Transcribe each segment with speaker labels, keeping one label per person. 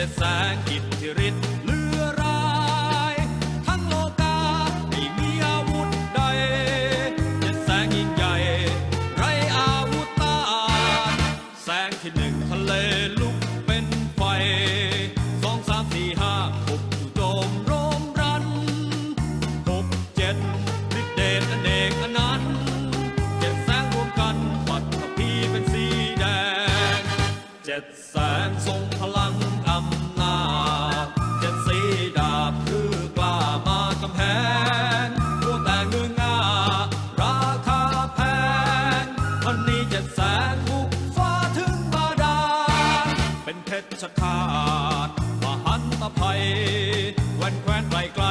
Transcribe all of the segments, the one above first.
Speaker 1: จ็แสงกิจธิริศเลือรายทั้งโลกาไม่มีอาวุธใดจะแสงยิ่งใหญ่ ไรอาวุธตาแสงที่หนึ่งทะเลลุกเป็นไฟสองสามสี่ห้าหกโจมรมรันหกเจ็ดฤทธเดชอเนกอนันต์เจ็ดแสงรวมกันปัดพีเป็นสีแดง เจ็ดแสงทรงพลัง เพชรคาตมหันตภัยแว่นแคว้นไกลไกล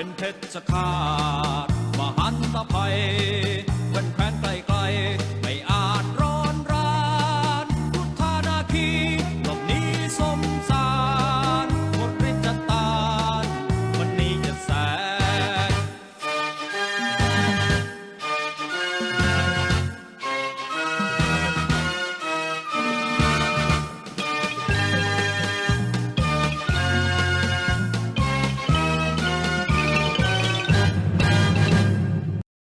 Speaker 1: เป็นเพชรสขาดมหันตภัยเป็นแควน